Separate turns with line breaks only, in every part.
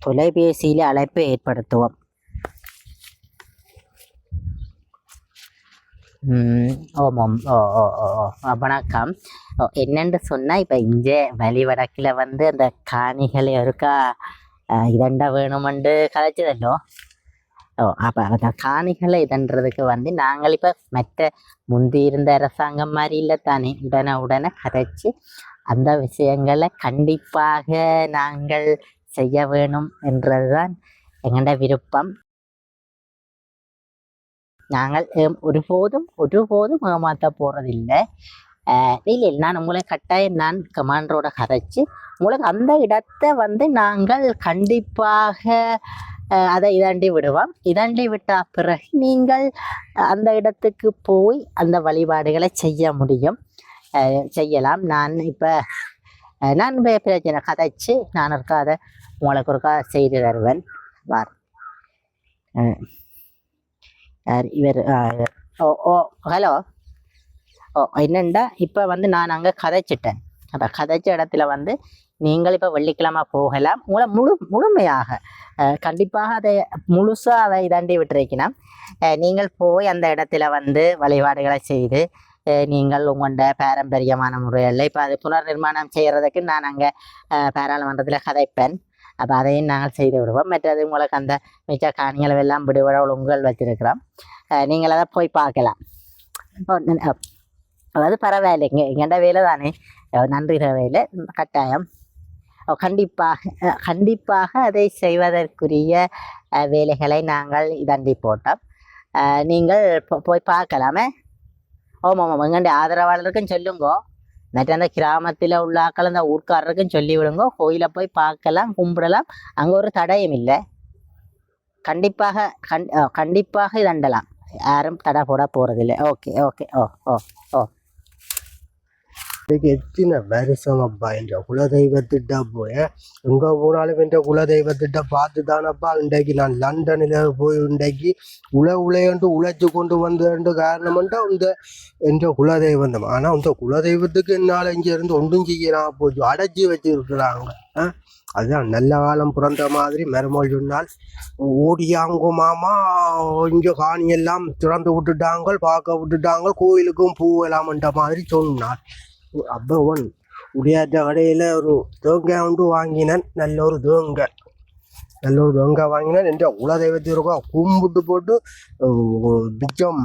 தொலைபேசியில் அழைப்பை ஏற்படுத்துவோம். ம், ஓ ஓ ஓ ஓ. அ, வணக்கம் சொன்னால் இப்போ இங்கே வழி வடக்கில் வந்து அந்த காணிகளை ஒருக்கா இதண்டா வேணுமெண்டு கதைச்சதல்லோ ஓ அப்போ அந்த காணிகளை இதன்றதுக்கு வந்து நாங்கள் இப்போ மற்ற முந்தி இருந்த அரசாங்கம் மாதிரி இல்லை தானே. உடனே உடனே கதைச்சு அந்த விஷயங்களை கண்டிப்பாக நாங்கள் செய்ய வேணும் என்றதுதான் எங்களோட விருப்பம். நாங்கள் ஒருபோதும் ஒருபோதும் ஏமாற்ற போகிறதில்லை இல்லை நான் உங்களை கட்டாயம் நான் கமாண்டரோட கதைச்சு உங்களுக்கு அந்த இடத்தை வந்து நாங்கள் கண்டிப்பாக அஹ், அதை இதாண்டி விடுவோம். இதாண்டி விட்ட பிறகு நீங்கள் அந்த இடத்துக்கு போய் அந்த வழிபாடுகளை செய்ய முடியும். அஹ், செய்யலாம். நான் இப்போ நான் பிரச்சனை கதைச்சு நான் இருக்கா அதை உங்களுக்கு ஒருக்கா செய்து தருவேன். வார். யார்? இவர் ஓ ஓ ஹலோ. ஓ என்னண்டா? இப்போ வந்து நான் அங்கே கதைச்சிட்டேன். அப்போ கதைச்ச இடத்துல வந்து நீங்கள் இப்போ வெள்ளிக்கிழமை போகலாம். உங்களை முழு முழுமையாக கண்டிப்பாக அதை முழுசாக அதை இதாண்டி விட்டுருக்கணும் நீங்கள் போய் அந்த இடத்துல வந்து வழிபாடுகளை செய்து நீங்கள் உங்களோட பாரம்பரியமான முறையில் இப்போ அது புனர் நிர்மாணம் செய்கிறதுக்கு நான் அங்கே பாராளுமன்றத்தில் கதைப்பேன் அப்போ அதையும் நாங்கள் செய்து விடுவோம் மற்றது உங்களுக்கு அந்த மிச்ச காணிகளை எல்லாம் விடுவிட ஒழுங்குகள் வச்சிருக்கிறோம் நீங்கள் அதை போய் பார்க்கலாம் அதாவது பரவாயில்லை இங்கே எங்கள்ட வேலை தானே நன்றி வேலை கட்டாயம் ஓ, கண்டிப்பாக கண்டிப்பாக அதை செய்வதற்குரிய வேலைகளை நாங்கள் இதண்டி போட்டோம் நீங்கள் போய் பார்க்கலாமே ஓம் ஆமாம் எங்கள்ட ஆதரவாளருக்கும் சொல்லுங்கோ. மற்ற அந்த கிராமத்தில் உள்ள ஆக்கள் அந்த ஊர்க்காரருக்கும் சொல்லி விடுங்கோ. கோயிலை போய் பார்க்கலாம் கும்பிடலாம். அங்கே ஒரு தடயம் இல்லை. கண்டிப்பாக கண் கண்டிப்பாக இதண்டலாம். யாரும் தடை போட போகிறதில்லை ஓகே ஓகே ஓ ஓ ஓ.
இன்னைக்கு எத்தனை வருஷம் அப்பா என்ற குலதெய்வத்திட்ட போய் எங்க போனாலும் என்ற குலதெய்வத்திட்ட பார்த்து தானப்பா இன்றைக்கு நான் லண்டனில் போய் இன்றைக்கு உல உழையண்டு உழைச்சு கொண்டு வந்தேன்ற காரணம்ன்றா இந்த என்ற குலதெய்வம். தான் ஆனால் இந்த குலதெய்வத்துக்கு என்னால் இங்கே இருந்து ஒன்றும் செய்யலாம் போச்சு அடைச்சி வச்சிருக்கிறாங்க. ஆ? அதுதான் நல்ல காலம் பிறந்த மாதிரி மருமகள் சொன்னால் ஓடியாங்க மாமா இங்கே காணியெல்லாம் திறந்து விட்டுட்டாங்க பார்க்க விட்டுட்டாங்க கோயிலுக்கும் பூவலாம்ன்ற மாதிரி சொன்னார். அப்போ ஒன் உடையாற்ற கடையில் ஒரு தேங்காய் வந்து வாங்கினேன் நல்ல ஒரு தேங்காய் நல்ல ஒரு தேங்காய் வாங்கினேன் என்ற குலதெய்வத்தை இருக்கும் கும்பிட்டு போட்டு மிச்சம்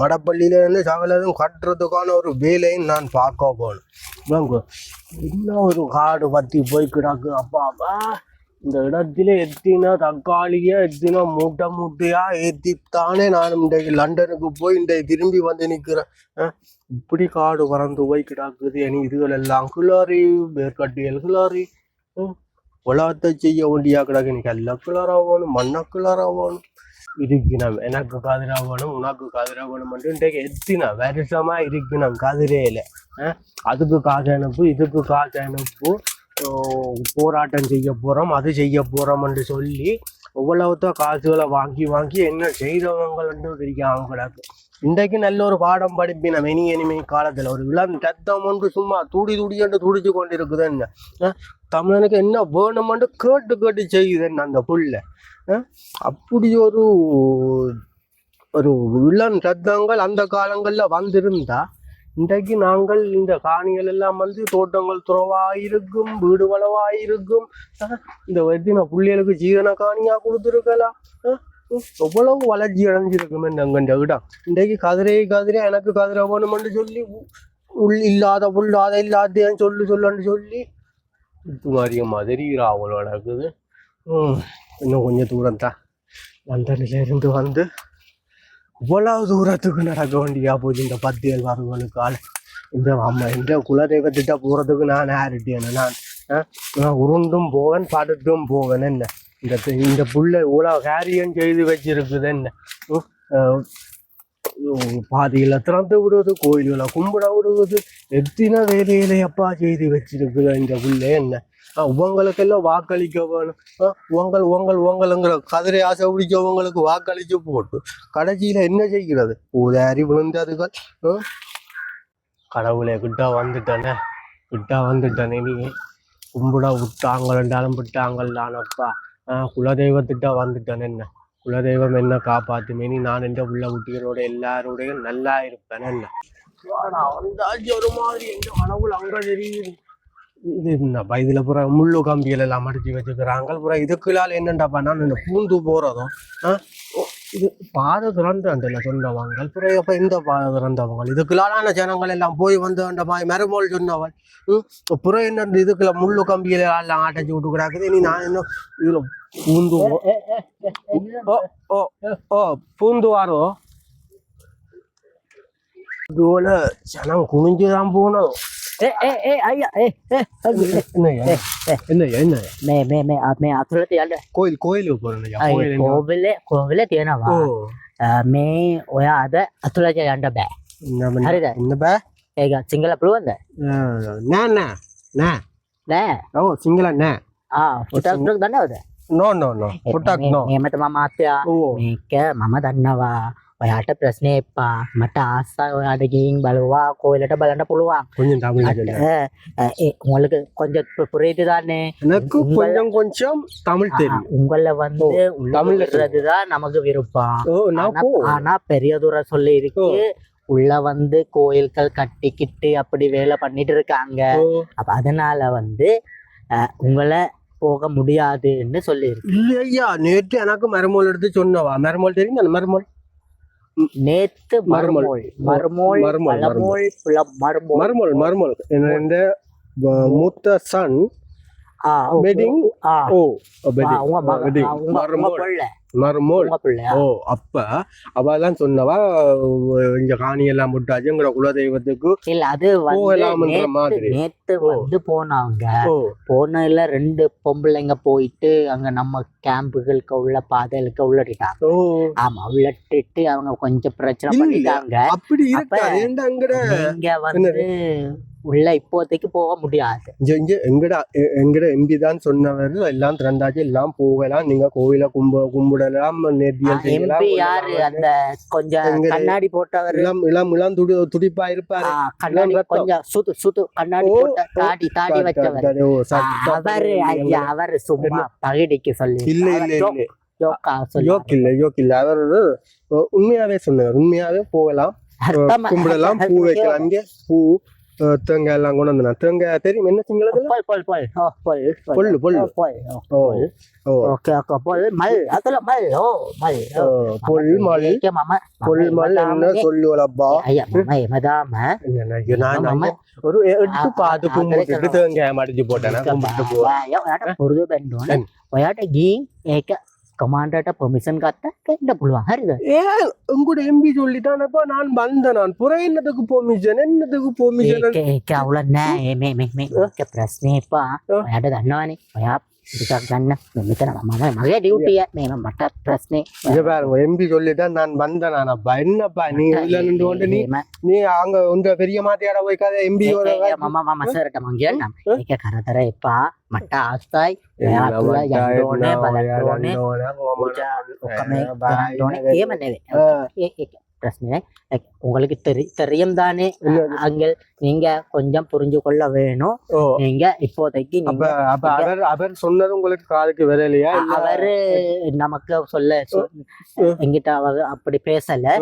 மடப்பள்ளியிலேருந்து சகலதும் கட்டுறதுக்கான ஒரு வேலையும் நான் பார்க்க போகணும் இன்னும் என்ன ஒரு காடு பற்றி போய் கிடக்கு அப்பா அப்பா இந்த இடத்துல எத்தினா தக்காளியா எத்தினா மூட்டை மூட்டையாக ஏற்றித்தானே நான் இன்றைக்கு லண்டனுக்கு போய் இன்றைக்கு திரும்பி வந்து நிற்கிறேன் இப்படி காடு வறந்து போய் கிடக்குது இனி இதுகள் எல்லாம் கிளறி வேர்க்கட்டியல் கிளறி உலகத்தை செய்ய வேண்டியா கிடக்கு. எனக்கு எல்லாம் கிளறா வேணும் மண்ணை கிளறா வேணும். இருக்கணும் எனக்கு கதிரா வேணும் உனக்கு காதிராகணும் வேணும் மட்டும் இன்றைக்கு எத்தினா வருஷமா இருக்கணும் கதிரையில அதுக்கு காசு அனுப்பு இதுக்கு காசு அனுப்பு. போராட்டம் செய்ய போகிறோம் அது செய்ய போகிறோம்னு சொல்லி எவ்வளவுத்தோ காசுகளை வாங்கி வாங்கி என்ன செய்தவங்கள்னு தெரியாம கிடக்கு. இன்றைக்கு நல்ல ஒரு பாடம் படிப்பின இனி இனிமே காலத்தில் ஒரு இளம் ரத்தம் ஒன்று சும்மா துடி துடி என்று துடிச்சு கொண்டு இருக்குதுன்னு தமிழனுக்கு என்ன வேணுமென்று கேட்டு கேட்டு செய்யுதுன்னு அந்த புள்ள? அப்படி ஒரு ஒரு இளம் ரத்தங்கள் அந்த காலங்களில் வந்திருந்தா இன்றைக்கு நாங்கள் இந்த காணிகள் எல்லாம் வந்து தோட்டங்கள் துறவாயிருக்கும் வீடு வளவாயிருக்கும். இந்த வருத்தின பிள்ளைகளுக்கு ஜீவன காணியா கொடுத்துருக்கலாம்? எவ்வளவு வளர்ச்சி அடைஞ்சிருக்குமே எங்கண்ட இடம் இன்றைக்கு கதிரை கதிரை எனக்கு கதிரை வேணுமென்று சொல்லி உள் இல்லாத புல்லாத இல்லாதேன்னு சொல்லு சொல்லுன்னு சொல்லி. இது மாதிரி மாதிரி ராவல் நடக்குது. இன்னும் கொஞ்சம் தூரம் தான் லண்டன்ல இருந்து வந்து இவ்வளவு தூரத்துக்கு நடக்க வேண்டியா போச்சு இந்த பத்து ஏழு வரவங்களுக்கால இந்த அம்மா இந்த குலதெய்வத்திட்ட போறதுக்கு நான் யாருட்டேன் நான் நான் உருண்டும் போவேன் படுத்தும் போவேன் என்ன இந்த இந்த புள்ள இவ்வளவு காரியம் செய்து வச்சிருக்குது என்ன பாதியில் பாதியில திறந்து விடுவது கோயில்களை கும்பிட விடுவது எத்தின வேலையில அப்பா செய்து வச்சிருக்குது இந்த புள்ள என்ன உங்களுக்கெல்லாம் வாக்களிக்க வேணும். உங்கள் உங்கள் உங்களுங்கிற கதிரை ஆசை பிடிச்சவங்களுக்கு வாக்களிச்சு போட்டு கடைசியில என்ன செய்கிறது? ஊதாரி விழுந்ததுகள் ஆ? கடவுளே கிட்ட வந்துட்டனே. கிட்ட வந்துட்டனே நீ. கும்பிட விட்டாங்களாலும் விட்டாங்களானப்பா ஆஹ் குலதெய்வத்திட்ட வந்துட்டேன் என்ன? குலதெய்வம் என்ன காப்பாத்துமே நீ நான் என்ற உள்ள குட்டிகளோட எல்லாரோடையும் நல்லா இருப்பேன் என்ன? வந்தாச்சு ஒரு மாதிரி. எங்க கடவுள் அங்க தெரியுது? இது என்னப்பா இதுல பூரா முள்ளு கம்பிகள் எல்லாம் மடிச்சு வச்சுக்கிறாங்க. பூரா இதுக்குள்ளால என்னண்டாப்பா நான் இந்த பூந்து ஆ? ஓ, இது பாதை திறந்தாண்டல சொன்னவங்க பிறகு அப்ப இந்த பாதை திறந்தவங்க இதுக்குள்ளான ஜனங்கள் எல்லாம் போய் வந்து அந்த மாதிரி மறுமொழி சொன்னவள் ம், புறம் என்ன இதுக்குள்ள முள்ளு கம்பியில எல்லாம் ஆட்டச்சு விட்டு கிடக்குது நீ நான் இன்னும் இதுல பூந்து ஓ ஓ ஓ பூந்து வாரோ? இதுல ஜனம் குனிஞ்சுதான் போனோம் කොයිල් කොයිල් කෝවිල්ල
කෝවිල තියෙනවා මේ ඔයා අද අතුලජ යන්ට බෑ හරිද
ඉන්න බෑ
ඒ සිංහල පුළුවන්ද
නෑ නෑ නෑ
නෑ
ඔව සිංහල නෑ
ආටක් දන්නවද
නො නො නො පොටක්
නෝ එමතම
මාත්‍යයා
මේක මම දන්නවා ඔයාට ප්‍රශ්නය එපා මට ආසා ඔයාට ගින් බලවා කෝලට බලන්න පුළුවන්
கொஞ்சம் தமிழ்
අට
சொல்லு.
ඒ உங்களுக்கு கொஞ்சம் புரியுது தானே
எனக்கு
உங்க-
கொஞ்சம் கொஞ்சம் தமிழ் தெரியும்
உங்கள வந்து உள்ள
தமிழ்ல
விடுறதுதான் நமக்கு விருப்பம்
ஓ நான்
ஆனா-
போ
ஆனா பெரியதுரை சொல்லி இருக்கு உள்ள வந்து கோயில்கள் கட்டிக்கிட்டு அப்படி வேலை பண்ணிட்டு இருக்காங்க
ஓ,
அப்ப அதனால வந்து அஹ், உங்களை போக முடியாதுன்னு சொல்லி இருக்கு
இல்ல ஐயா நேற்று எனக்கு மரமோல் எடுத்து சொன்னவா மரமோல் தெரியும் அந்த மரமோல்
நேத்து
மருமோள்,
பழமோள் புல- மருமோள்
மரமோல் மரமோல் இந்த மூத்த சன் வெட்டிங்
ஆ,
ஓ வெட்டிங் மரமோல் ஓ அப்ப அவெல்லாம் சொன்னவா இங்க காணி எல்லாம் போட்டாச்சுங்கிற குலதெய்வத்துக்கு
இல்ல அது
போகலாம்ன்ற
நேத்து
மாதிரி.
நேத்து. வந்து போனாங்க.
ஓ.
போனதுல ரெண்டு பொம்பளைங்க போயிட்டு அங்க நம்ம கேம்புகளுக்கு உள்ள பாதைகளுக்கு உள்ளிட்டாங்க
ஓ.
ஆமா உள்ளிட்டு அவங்க கொஞ்சம் பிரச்சனை. பண்ணிட்டாங்க.
அப்படி
அப்ப-
இருக்கா
நீங்க வந்து உள்ள இப்போதைக்கு போக முடியாது
இங்க இங்க எங்கட எங்கட எம்பி தான் சொன்னவர் எல்லாம் திறந்தாச்சு எல்லாம் போகலாம் நீங்க கோயில கும்ப கும்பிடலாம்
எம்பி யாரு அந்த கொஞ்சம் கண்ணாடி போட்டவர்
இளம் இளம் இளம் துடி துடிப்பா இருப்பாரு
கண்ணாடி. கொஞ்சம் சுத்து சுத்து கண்ணாடி போட்ட தாடி தாடி வச்சவர். அவரு ஐயா அவரு சும்மா பகிடிக்கு சொல்லி
இல்ல இல்ல யோக் இல்ல யோக் இல்ல அவர் உண்மையாவே சொன்னார் உண்மையாவே போகலாம் கும்பிடலாம் பூ வைக்கலாம் இங்க பூ தேங்காய் எல்லாம் கொண்டு வந்தேன். தேங்காய் தெரியும்? என்ன சிங்களத்தில்
பாய் பாய் பாய். ஆ பாய்
பொல்லு பொல்லு.
பாய். ஓ ஓகே அக்கா பொல் மல் அதில் மல் ஓ மல்
ஒரு
எடுத்து
பார்த்து
கும்பிட்டு
தேங்காய் மடிச்சு போட்டேன். கும்பிட்டு
போவேன்
ஏக்க ಕಮಾಂಡರ್ಟ ಪರ್ಮಿಷನ್ ಗಾತ್ತ ಕೇಂದ್ರ ಪುಲ್ವಾ ಹರಿದ ಏ ಅಂಗುಡ ಎಂಬಿ ಜೊಲ್ಲಿದಾನಪ್ಪ ನಾನು
ಬಂದ ನಾನು ಪುರ ಎನ್ನದಕ್ಕೂ ಪರ್ಮಿಷನ್ ಎನ್ನದಕ್ಕೂ ಪರ್ಮಿಷನ್ ಅವಳನ್ನ ಪ್ರಶ್ನೆ ಅಪ್ಪ ಯಾಡದ ಅನ್ನವಾನೆ ಯಾ ಬಿಸಾಕ್ ಗಣ್ಣ ಮಿತ್ರ ಮಗ ಮಗೇ ಡ್ಯೂಟಿಯ ಮೇಮ ಮಠ ಪ್ರಶ್ನೆ
இது பாரு எம்பி சொல்லிட்டு நான் வந்தேன் நானப்பா என்னப்பா நீ உள்ள நின்று கொண்டு நீ நீ அங்க உங்க பெரிய மாத்தியாட போய் கதை எம்பியோட
ಮಮ್ಮ ಮಮ್ಮ ಸರ್ ಮಂಗೆ ಈಗ ಕರತರ ಇಪ್ಪ ಮಟ್ಟ ಆಸ್ತಾಯ್ பிரச்சனை உங்களுக்கு தெரி தெரியும் தானே அங்கே நீங்க கொஞ்சம் புரிஞ்சு கொள்ள வேணும். நீங்க இப்போதைக்கு
அவர் அவர் சொன்னது உங்களுக்கு காதுக்கு வரலையா?
அவரு நமக்கு சொல்ல எங்கிட்ட அவர் அப்படி பேசல.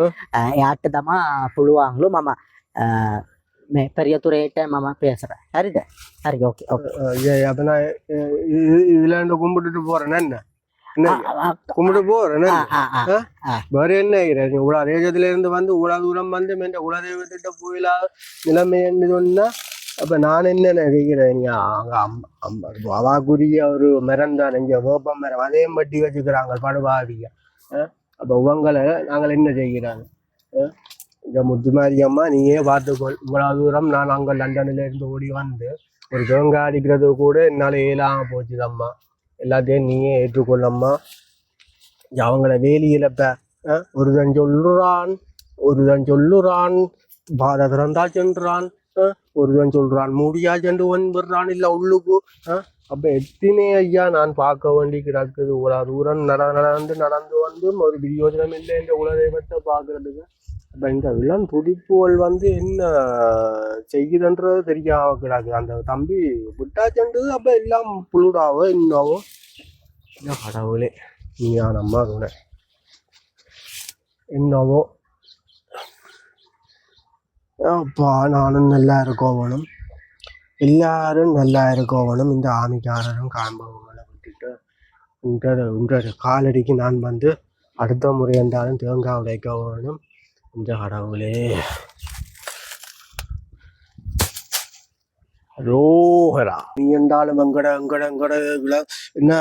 யாட்டுதமா புழுவாங்களோ மாமா. பெரிய துறையிட்ட மாமா பேசுறேன். சரிதா சரி ஓகே ஓகே.
அப்ப நான் இதுல கும்பிட்டுட்டு போறேன்னா என்ன? கும்பிட்டு போறேன் வேற என்ன இவ்வளவு தேசத்துல இருந்து வந்து இவ்வளவு தூரம் வந்து மென்ற குலதெய்வத்திட்ட போயிலா நிலைமை என்று சொன்னா அப்ப நான் என்ன நினைக்கிறேன் அவாக்குரிய ஒரு மரம் தான் இங்க வேப்ப மரம். அதையும் பட்டி வச்சுக்கிறாங்க படுபாவிங்க அஹ் அப்ப உங்களை நாங்கள் என்ன செய்கிறாங்க? இந்த முத்துமாரி அம்மா நீயே பார்த்துக்கொள். இவ்வளவு தூரம் நான் அங்க லண்டன்ல இருந்து ஓடி வந்து ஒரு தேங்காய் அடிக்கிறது கூட என்னால இயலாம போச்சுதம்மா. எல்லாத்தையும் நீயே ஏற்றுக்கொள்ளம்மா. அவங்கள வேலியில இப்ப ஒருதன் சொல்லுறான் ஒருதன் சொல்லுறான் பாத திறந்தா சென்றான் அஹ், ஒருதன் சொல்றான் மூடியா சென்று வந்துடுறான் இல்ல உள்ளுக்கு அப்ப எத்தனை ஐயா நான் பார்க்க வேண்டி கிடக்குது. இவ்வளவு தூரம் நட நடந்து நடந்து வந்து ஒரு பிரியோஜனம் இல்லை இந்த தெய்வத்தை பார்க்கறதுக்கு. அப்போ இந்த இளம் துடிப்புகள் வந்து என்ன செய்யுதுன்றது தெரியாம கிடக்கு அந்த தம்பி விட்டா அப்போ அப்ப எல்லாம் புழுடாவோ என்னவோ. இந்த கடவுளே நீயா நம்ம கூட என்னவோ. அப்பா நானும் நல்லா இருக்கோவனும். எல்லாரும் நல்லா இருக்கோவனும். இந்த ஆமிக்காரரும் காண்பவங்களை விட்டுட்டு இந்த இந்த காலடிக்கு நான் வந்து அடுத்த முறை இருந்தாலும் தேங்காய் உடைக்க வேணும் இந்த கடவுளே ரோஹரா நீ என்றாலும் எங்கட எங்கட எங்கட என்ன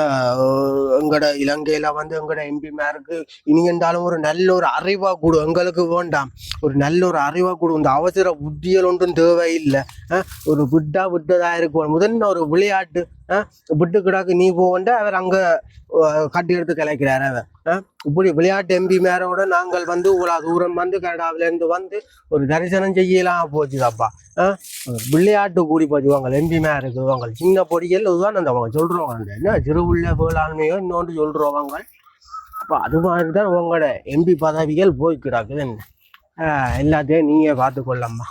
எங்கட இலங்கையில வந்து எங்கட எம்பி மேருக்கு இனி என்றாலும் ஒரு நல்ல ஒரு அறிவா கொடு. எங்களுக்கு வேண்டாம். ஒரு நல்ல ஒரு அறிவா கொடு. இந்த அவசர புத்தியல் ஒன்றும் தேவையில்லை. ஒரு விட்டா விட்டதா இருக்கும். முதல்ல ஒரு விளையாட்டு. விட்டு கிடாக்கு நீ போவண்ட அவர் அங்கே கட்டி எடுத்து கிளைக்கிறார் அவர். இப்படி விளையாட்டு எம்பி மேரோட நாங்கள் வந்து இவ்வளோ தூரம் வந்து கனடாவிலேருந்து வந்து ஒரு தரிசனம் செய்யலாம் போச்சுதாப்பா. அஹ், விளையாட்டு கூடி போச்சுவாங்க எம்பி மேருக்கு வாங்க சின்ன பொடிகள் இதுதான் அந்த அவங்க சொல்றவங்க என்ன சிறுவுள்ள வேளாண்மையோ இன்னொன்று சொல்கிறவங்க அப்போ அது மாதிரி தான் உங்களோட எம்பி பதவிகள் போய் கிடக்குது என்ன எல்லாத்தையும் நீங்கள் பார்த்துக்கொள்ளம்மா.